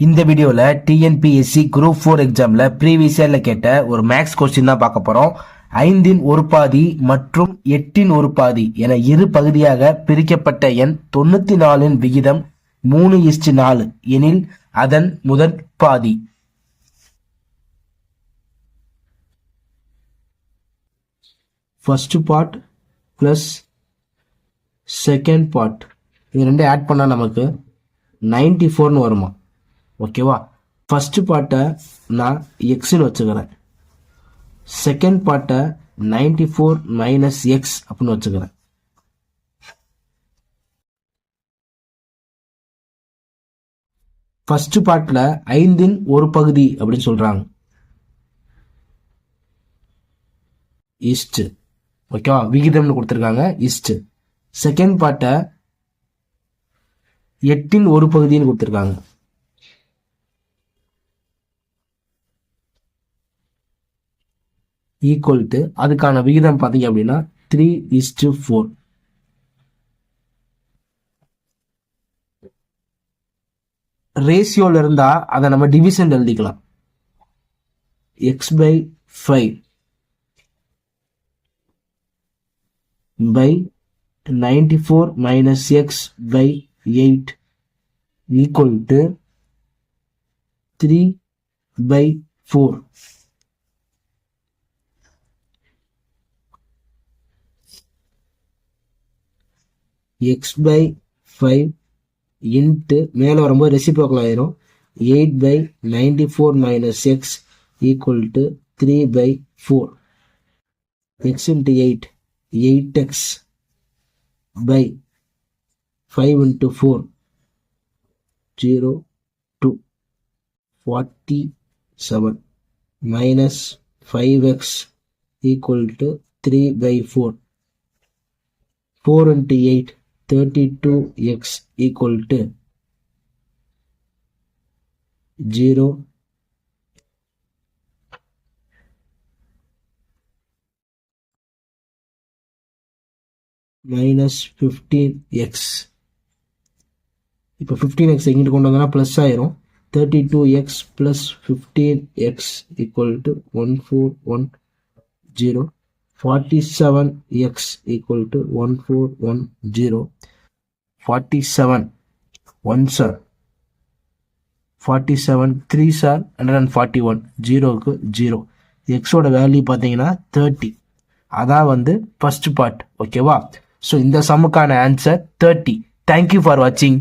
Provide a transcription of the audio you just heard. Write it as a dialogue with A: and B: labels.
A: இந்த வீடியோவில் TNPSC group four எக்ஸாமில் ப்ரீவியஸ் இயரில் கேட்ட ஒரு மேக்ஸ் கொஸ்டின் தான் பார்க்க போகிறோம் ஐந்தின் ஒரு பாதி மற்றும் எட்டின் ஒரு பாதி என இரு பகுதியாக பிரிக்கப்பட்ட எண் தொண்ணூற்றி நாலின் விகிதம் மூணு இஸ்டு நாலு எனில் அதன் முதற் பாதி. First part plus second part இது ரெண்டும் ஆட் பண்ணால் நமக்கு நைன்டி ஃபோர்னு வருமா? ஓகேவா ஃபஸ்ட்டு பார்ட்டை நான் எக்ஸ்னு வச்சுக்கிறேன். செகண்ட் பார்ட்டை நைன்டி ஃபோர் மைனஸ் எக்ஸ் அப்படின்னு வச்சுக்கிறேன். ஃபஸ்ட்டு பார்ட்டில் ஐந்தின் ஒரு பகுதி அப்படின்னு சொல்கிறாங்க ஈஸ்ட்டு ஓகேவா விகிதம்னு கொடுத்துருக்காங்க. ஈஸ்ட்டு செகண்ட் பார்ட்டை எட்டின் ஒரு பகுதின்னு கொடுத்துருக்காங்க. ஈக்குவல் டு அதுக்கான விகிதம் பார்த்தீங்க அப்படின்னா த்ரீ இஸ்டு ஃபோர் ரேஷியோவில் இருந்தால் அதை நம்ம டிவிஷன் எழுதிக்கலாம். X by five by ninety four minus x by eight equal to three by four x by five into மேலே வரும்போது ரெசிப்ரோக்கல் ஆயிரும். Eight by ninety four minus x equal to three by four x into eight eight x by five into four zero two forty seven minus five x equal to three by four four into eight 32x equal to 0 minus fifteen x இப்போ fifteen X எங்கிட்டு கொண்டு வந்தோம்னா plus ஆயிரும். Thirty two x plus fifteen x equal to one four one zero 47x equal to 1410 47 1 sir. 47 3 sir. 141 ஜீரோக்கு zero எக்ஸோட value பார்த்தீங்கன்னா thirty அதான் வந்து ஃபர்ஸ்ட் பார்ட் ஓகேவா ஸோ இந்த சம்முக்கான answer thirty thank you for வாட்சிங்